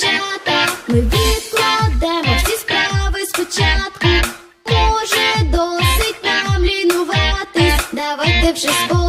дівчата, ми відкладемо всі справи спочатку. Може, досить нам лінуватись. Давайте вже спочатку.